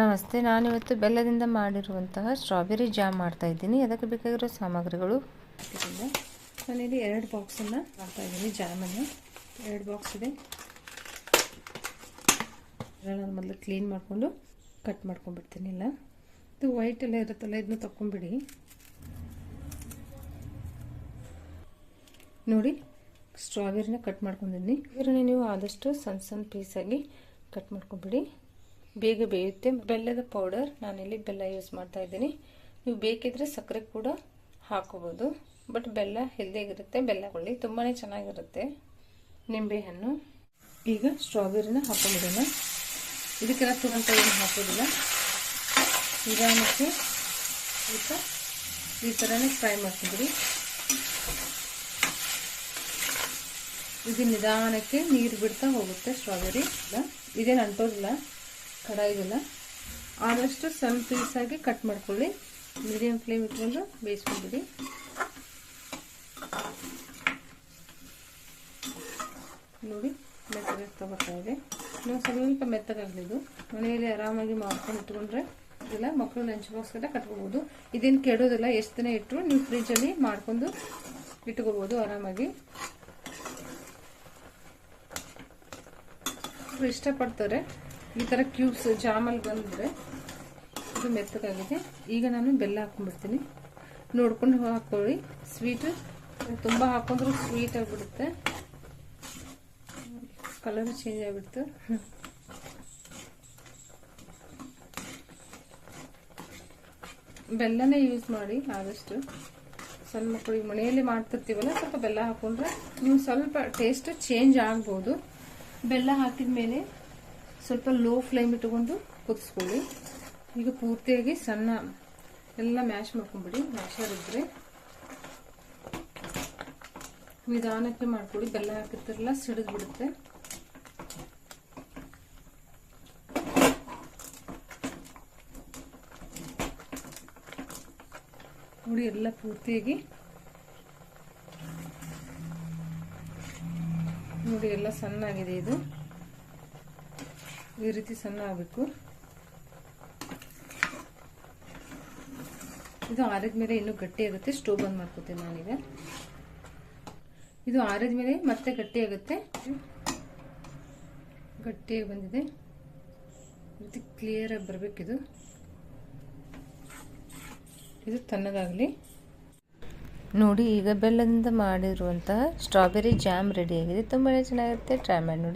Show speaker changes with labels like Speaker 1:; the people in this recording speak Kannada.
Speaker 1: ನಮಸ್ತೆ, ನಾನಿವತ್ತು ಬೆಲ್ಲದಿಂದ ಮಾಡಿರುವಂತಹ ಸ್ಟ್ರಾಬೆರಿ ಜಾಮ್ ಮಾಡ್ತಾ ಇದ್ದೀನಿ. ಅದಕ್ಕೆ ಬೇಕಾಗಿರೋ ಸಾಮಗ್ರಿಗಳು ನಾನಿಲ್ಲಿ ಎರಡು ಬಾಕ್ಸನ್ನು ಮಾಡ್ತಾ ಇದ್ದೀನಿ ಜಾಮನ್ನು ಎರಡು ಬಾಕ್ಸ್ ಇದೆ. ನಾನು ಮೊದಲು ಕ್ಲೀನ್ ಮಾಡಿಕೊಂಡು ಕಟ್ ಮಾಡ್ಕೊಂಡ್ಬಿಡ್ತೀನಿ ಇಲ್ಲ ಇದು ವೈಟ್ ಎಲ್ಲ ಇರುತ್ತಲ್ಲ, ಇದನ್ನ ತಕ್ಕೊಂಬಿಡಿ. ನೋಡಿ ಸ್ಟ್ರಾಬೆರಿನ ಕಟ್ ಮಾಡ್ಕೊಂಡಿದ್ದೀನಿ. ಇದರಲ್ಲಿ ನೀವು ಆದಷ್ಟು ಸಣ್ಣ ಸಣ್ಣ ಪೀಸಾಗಿ ಕಟ್ ಮಾಡ್ಕೊಂಬಿಡಿ. ಬೇಗ ಬೇಯುತ್ತೆ. ಬೆಲ್ಲದ ಪೌಡರ್ ನಾನಿಲ್ಲಿ ಬೆಲ್ಲ ಯೂಸ್ ಮಾಡ್ತಾ ಇದ್ದೀನಿ. ನೀವು ಬೇಕಿದ್ರೆ ಸಕ್ಕರೆ ಕೂಡ ಹಾಕೋಬೋದು. ಬಟ್ ಬೆಲ್ಲ ಹೆಲ್ದಿಯಾಗಿರುತ್ತೆ ಬೆಲ್ಲ ಕೊಳ್ಳಿ ತುಂಬಾ ಚೆನ್ನಾಗಿರುತ್ತೆ ನಿಂಬೆಹಣ್ಣು. ಈಗ ಸ್ಟ್ರಾಬೆರಿನ ಹಾಕೊಂಡ್ಬಿಡೋಣ ಇದಕ್ಕೆಲ್ಲ ತುರಂತ ಏನು ಹಾಕೋದಿಲ್ಲ. ನಿಧಾನಕ್ಕೆ ಸ್ವಲ್ಪ ಈ ಥರನೇ ಫ್ರೈ ಮಾಡ್ತಿದ್ರಿ ಇದು ನಿಧಾನಕ್ಕೆ ನೀರು ಬಿಡ್ತಾ ಹೋಗುತ್ತೆ ಸ್ಟ್ರಾಬೆರಿ ಇದೇನು ಅಂಟೋದಿಲ್ಲ. ಕಡಾಯಿದಿಲ್ಲ ಆದಷ್ಟು ಸಣ್ಣ ಪೀಸಾಗಿ ಕಟ್ ಮಾಡ್ಕೊಳ್ಳಿ. ಮೀಡಿಯಂ ಫ್ಲೇಮ್ ಇಟ್ಕೊಂಡು ಬೇಯಿಸ್ಕೊಂಡ್ಬಿಡಿ ನೋಡಿ ಮೆತ್ತಗಾಗ್ತಾ ಬರ್ತಾ ಇದೆ. ನಾವು ಸ್ವಲ್ಪ ಮೆತ್ತಗಾಗಲಿದ್ದು ಮನೆಯಲ್ಲಿ ಆರಾಮಾಗಿ ಮಾಡ್ಕೊಂಡು ಇಟ್ಕೊಂಡ್ರೆ ಇಲ್ಲ, ಮಕ್ಕಳು ಲಂಚ್ ಬಾಕ್ಸ್ಗೆಲ್ಲ ಕಟ್ಕೋಬೋದು. ಇದೇನು ಕೆಡೋದಿಲ್ಲ, ಎಷ್ಟು ದಿನ ಇಟ್ಟರು ನೀವು ಫ್ರಿಜ್ಜಲ್ಲಿ ಮಾಡ್ಕೊಂಡು ಇಟ್ಕೋಬೋದು ಆರಾಮಾಗಿ. ಇಷ್ಟಪಡ್ತಾರೆ. ಈ ಥರ ಕ್ಯೂಬ್ಸ್ ಜಾಮಲ್ಲಿ ಬಂದ್ರೆ ಇದು ಮೆತ್ತಗಾಗಿದೆ. ಈಗ ನಾನು ಬೆಲ್ಲ ಹಾಕೊಂಡ್ಬಿಡ್ತೀನಿ ನೋಡ್ಕೊಂಡು ಹಾಕೊಳ್ಳಿ. ಸ್ವೀಟ್ ತುಂಬ ಹಾಕೊಂಡ್ರು ಸ್ವೀಟ್ ಆಗಿಬಿಡುತ್ತೆ. ಕಲರ್ ಚೇಂಜ್ ಆಗಿಬಿಡ್ತು. ಬೆಲ್ಲನೇ ಯೂಸ್ ಮಾಡಿ ಆದಷ್ಟು. ಸಣ್ಣ ಮಕ್ಕಳಿಗೆ ಮನೆಯಲ್ಲಿ ಮಾಡ್ತಿರ್ತೀವಲ್ಲ, ಸ್ವಲ್ಪ ಬೆಲ್ಲ ಹಾಕೊಂಡ್ರೆ ನೀವು ಸ್ವಲ್ಪ ಟೇಸ್ಟ್ ಚೇಂಜ್ ಆಗ್ಬೋದು. ಬೆಲ್ಲ ಹಾಕಿದ ಮೇಲೆ ಸ್ವಲ್ಪ ಲೋ ಫ್ಲೇಮ್ ಇಟ್ಟುಕೊಂಡು ಕುದಿಸ್ಕೊಳ್ಳಿ. ಈಗ ಪೂರ್ತಿಯಾಗಿ ಸಣ್ಣ ಎಲ್ಲ ಮ್ಯಾಶ್ ಮಾಡ್ಕೊಂಬಿಡಿ. ಮ್ಯಾಶರ್ ಇದ್ರೆ ನಿಧಾನಕ್ಕೆ ಮಾಡ್ಕೊಳ್ಳಿ. ಬೆಲ್ಲ ಹಾಕಿರ್ತಿರಲ್ಲ ಸಿಡಿದು ಬಿಡುತ್ತೆ ನೋಡಿ, ಎಲ್ಲ ಪೂರ್ತಿಯಾಗಿ ನೋಡಿ, ಎಲ್ಲ ಸಣ್ಣ ಆಗಿದೆ ಇದು. ಈ ರೀತಿ ಸಣ್ಣ ಆಗಬೇಕು. ಇದು ಆರಿದ ಮೇಲೆ ಇನ್ನೂ ಗಟ್ಟಿ ಆಗುತ್ತೆ. ಸ್ಟೋವ್ ಬಂದ್ ಮಾಡ್ಕೋತೀನಿ ನಾನೀಗ. ಇದು ಆರಿದ ಮೇಲೆ ಮತ್ತೆ ಗಟ್ಟಿ ಆಗುತ್ತೆ. ಗಟ್ಟಿಯಾಗಿ ಬಂದಿದೆ. ರೀತಿ ಕ್ಲಿಯರಾಗಿ ಬರಬೇಕಿದು. ಇದು ತಣ್ಣಗಾಗಲಿ. ನೋಡಿ, ಈಗ ಬೆಲ್ಲದಿಂದ ಮಾಡಿರುವಂತಹ ಸ್ಟ್ರಾಬೆರಿ ಜಾಮ್ ರೆಡಿಯಾಗಿದೆ ತುಂಬಾ ಚೆನ್ನಾಗಿರುತ್ತೆ. ಟ್ರೈ ಮಾಡಿ ನೋಡಿ.